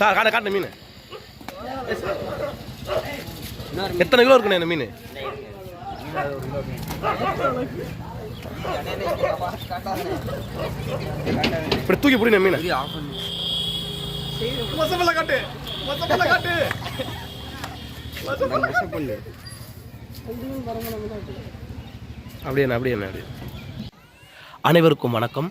கா காட்ட காட்ட மீன். எத்தனை கிலோ இருக்குண்ணே இந்த மீன்? இப்படி தூக்கி பிடிண்ணே மீன். மொசப்பல்ல காட்டு மொசப்பல்ல காட்டு. அப்படியே அப்படியே அப்படியே. அனைவருக்கும் வணக்கம்.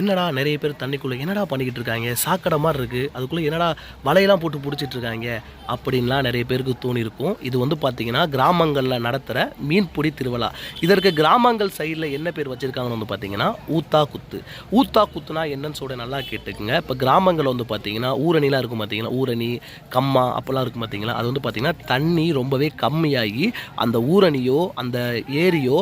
என்னடா நிறைய பேர் தண்ணிக்குள்ளே என்னடா பண்ணிக்கிட்டு இருக்காங்க? சாக்கடை மாதிரி இருக்குது அதுக்குள்ளே என்னடா வலையெல்லாம் போட்டு பிடிச்சிட்டு இருக்காங்க? அப்படின்லாம் நிறைய பேருக்கு தோணியிருக்கும். இது வந்து பார்த்திங்கன்னா கிராமங்களில் நடத்துகிற மீன்பிடி திருவிழா. இதற்கு கிராமங்கள் சைடில் என்ன பேர் வச்சுருக்காங்கன்னு வந்து பார்த்திங்கன்னா ஊத்தா குத்து. ஊத்தா குத்துனா என்னன்னு சொல்ல நல்லா கேட்டுக்குங்க. இப்போ கிராமங்களில் வந்து பார்த்திங்கன்னா ஊரணிலாம் இருக்கும் பார்த்தீங்கன்னா ஊரணி கம்மா அப்போல்லாம் இருக்கும் பார்த்திங்களா? அது வந்து பார்த்திங்கன்னா தண்ணி ரொம்பவே கம்மியாகி அந்த ஊரணியோ அந்த ஏரியோ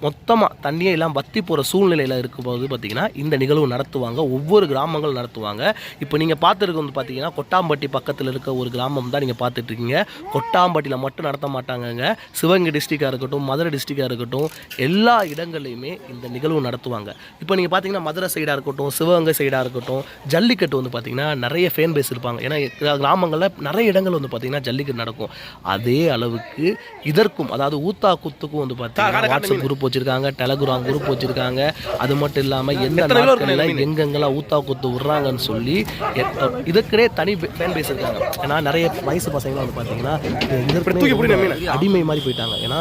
மொத்தமாக தண்ணியே எல்லாம் வத்தி போகிற சூழ்நிலையில் இருக்கும்போது பார்த்திங்கன்னா இந்த நிகழ்வு நடத்துவாங்க. ஒவ்வொரு கிராமங்கள் நடத்துவாங்க. இப்போ நீங்கள் பார்த்துருக்கு வந்து பார்த்தீங்கன்னா கொட்டாம்பட்டி பக்கத்தில் இருக்க ஒரு கிராமம் தான் நீங்கள் பார்த்துட்ருக்கீங்க கொட்டாம்பட்டியில் மட்டும் நடத்த மாட்டாங்கங்க. சிவகங்கை டிஸ்ட்ரிக்டாக இருக்கட்டும் மதுரை டிஸ்ட்ரிக்டாக இருக்கட்டும் எல்லா இடங்கள்லையுமே இந்த நிகழ்வு நடத்துவாங்க. இப்போ நீங்கள் பார்த்தீங்கன்னா மதுரை சைடாக இருக்கட்டும் சிவகங்கை சைடாக இருக்கட்டும் ஜல்லிக்கட்டு வந்து பார்த்திங்கன்னா நிறைய ஃபேன் பேஸ் இருப்பாங்க. ஏன்னா கிரா- கிராமங்களில் நிறைய இடங்கள் வந்து பார்த்திங்கன்னா ஜல்லிக்கட்டு நடக்கும். அதே அளவுக்கு இதற்கும் அதாவது ஊத்தா குத்துக்கும் வந்து பார்த்தீங்கன்னா வாட்ஸ்அப் குரூப் வச்சிருக்காங்க டெலகிராம் குரூப் வச்சிருக்காங்க அது மட்டும் இல்லாமல் எந்த நாட்களில் எங்கெங்கெல்லாம் ஊத்தா குத்து விட்றாங்கன்னு சொல்லி இதுக்குனே தனி ஃபேன் பேஸ் இருக்காங்க. ஏன்னா நிறைய வயசு பசங்களாம் வந்து பார்த்தீங்கன்னா. அடிமை மாதிரி போயிட்டாங்க. ஏன்னா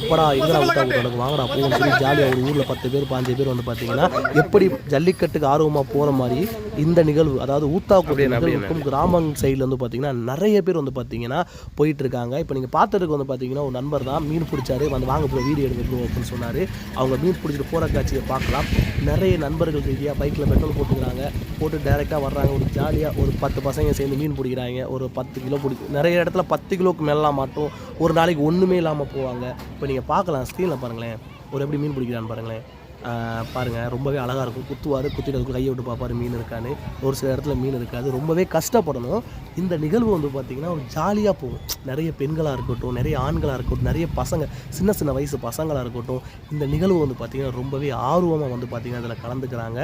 எப்படா எங்கடா ஊத்தா குத்து எனக்கு வாங்கடா போகணும்னு சொல்லி ஜாலியாக ஒரு ஊரில் பத்து பேர் பாஞ்சு பேர் வந்து பார்த்தீங்கன்னா எப்படி ஜல்லிக்கட்டுக்கு ஆர்வமாக போகிற மாதிரி இந்த நிகழ்வு அதாவது ஊத்தா குத்து அப்படியே, அப்படியே. நிகழ்வுக்கும் கிராமம் சைடில் வந்து பார்த்தீங்கன்னா நிறைய பேர் வந்து பார்த்தீங்கன்னா போயிட்டு இருக்காங்க இப்போ நீங்கள் பார்த்துருக்கு வந்து பார்த்தீங்கன்னா ஒரு நண்பர் தான் மீன் பிடிச்சாரு. வந்து வாங்க ப்ரோ வீடியோ எடுங்க அப்படின்னு சொன்னார். அவங்க மீன் பிடிச்சிட்டு போகிற காட்சியை பார்க்கலாம். நிறைய நண்பர்கள் ரீதியாக பைக்கில் பெட்ரோல் போட்டுக்கிறாங்க. போட்டு டைரெக்டாக வர்றாங்க. ஒரு ஜாலியாக ஒரு பத்து பசங்க சேர்ந்து மீன் பிடிக்கிறாங்க. ஒரு பத்து கிலோ பிடி நிறைய இடத்துல பத்து கிலோக்கு மேலாம் மாட்டோம் ஒரு நாளைக்கு ஒன்றுமே இல்லாமல் போவாங்க. இப்போ நீங்கள் பார்க்கலாம் ஸ்க்ரீனில் பாருங்களேன். ஒரு எப்படி மீன் பிடிக்கிறான்னு பாருங்களேன். பாருங்கள் ரொம்பவே அழகாக இருக்கும். குத்துவார் குத்திட்டு அதுக்கு கையை விட்டு பார்ப்பார் மீன் இருக்கான்னு. ஒரு சில இடத்துல மீன் இருக்காது. ரொம்பவே கஷ்டப்படணும். இந்த நிகழ்வு வந்து பார்த்திங்கன்னா ஒரு ஜாலியாக போகும். நிறைய பெண்களாக இருக்கட்டும் நிறைய ஆண்களாக இருக்கட்டும் நிறைய பசங்க சின்ன சின்ன வயசு பசங்களாக இருக்கட்டும் இந்த நிகழ்வு வந்து பார்த்திங்கன்னா ரொம்பவே ஆர்வமாக வந்து பார்த்திங்கன்னா அதில் கலந்துக்கிறாங்க.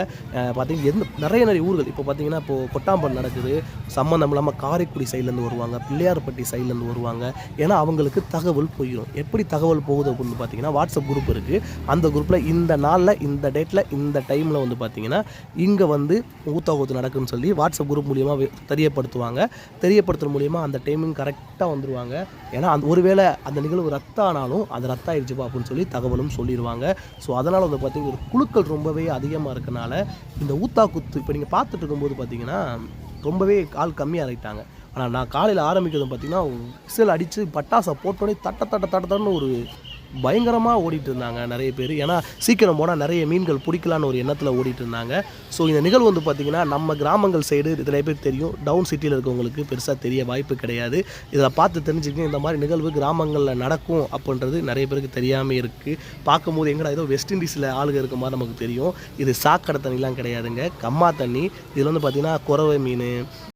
பார்த்திங்கன்னா எந்த நிறைய நிறைய ஊர்கள். இப்போ பார்த்தீங்கன்னா இப்போது கொட்டாம்பல் நடக்குது. சம்மந்தம் இல்லாமல் காரைக்குடி சைட்லேருந்து வருவாங்க பிள்ளையார்பட்டி சைட்லேருந்து வருவாங்க. ஏன்னா அவங்களுக்கு தகவல் போயிடும் எப்படி தகவல் போகுது அப்படின்னு பார்த்தீங்கன்னா வாட்ஸ்அப் குரூப் இருக்குது அந்த குரூப்பில் இந்த நாளில் இந்த டேட்டில் இந்த டைமில் வந்து பார்த்தீங்கன்னா இங்கே வந்து ஊத்தா ஊத்து நடக்குன்னு சொல்லி வாட்ஸ்அப் குரூப் மூலியமாக தெரியப்படுத்துவாங்க. தெரியப்படுத்துகிற மூலியமாக அந்த டைமிங் கரெக்டாக வந்துடுவாங்க ஏன்னா அந்த ஒருவேளை அந்த நிகழ்வு ரத்தம் ஆனாலும் அது ரத்தாயிடுச்சுப்பா அப்படின்னு சொல்லி தகவலும் சொல்லிடுவாங்க ஸோ அதனால் வந்து பார்த்தீங்கன்னா ஒரு குழுக்கள் ரொம்பவே அதிகமாக இருக்கனால இந்த ஊத்தா குத்து இப்போ நீங்கள் பார்த்துட்டு இருக்கும்போது பார்த்தீங்கன்னா ரொம்பவே ஆள் கம்மியாக ஆகிட்டாங்க ஆனால் நான் காலையில் ஆரம்பிக்கிறது பார்த்தீங்கன்னா விசில் அடித்து பட்டாசை போட்டோடனே தட்ட தட்ட தட்ட தட்டன்னு ஒரு பயங்கரமாக ஓடிட்டு இருந்தாங்க நிறைய பேர். ஏன்னா சீக்கிரம் போனால் நிறைய மீன்கள் பிடிக்கலான்னு ஒரு எண்ணத்தில் ஓடிட்டு இருந்தாங்க ஸோ இந்த நிகழ்வு வந்து பார்த்திங்கன்னா நம்ம கிராமங்கள் சைடு நிறைய பேர் தெரியும். டவுன் சிட்டியில் இருக்கவங்களுக்கு பெருசாக தெரிய வாய்ப்பு கிடையாது. இதில் பார்த்து தெரிஞ்சுக்கங்க இந்த மாதிரி நிகழ்வு கிராமங்களில் நடக்கும் அப்படின்றது நிறைய பேருக்கு தெரியாமல் இருக்குது பார்க்கும்போது எங்கடா ஏதோ வெஸ்ட் இண்டீஸில் ஆளுங்க இருக்க மாதிரி நமக்கு தெரியும். இது சாக்கடை தண்ணிலாம் கிடையாதுங்க. கம்மா தண்ணி. இதில் வந்து பார்த்திங்கன்னா குறவை மீன்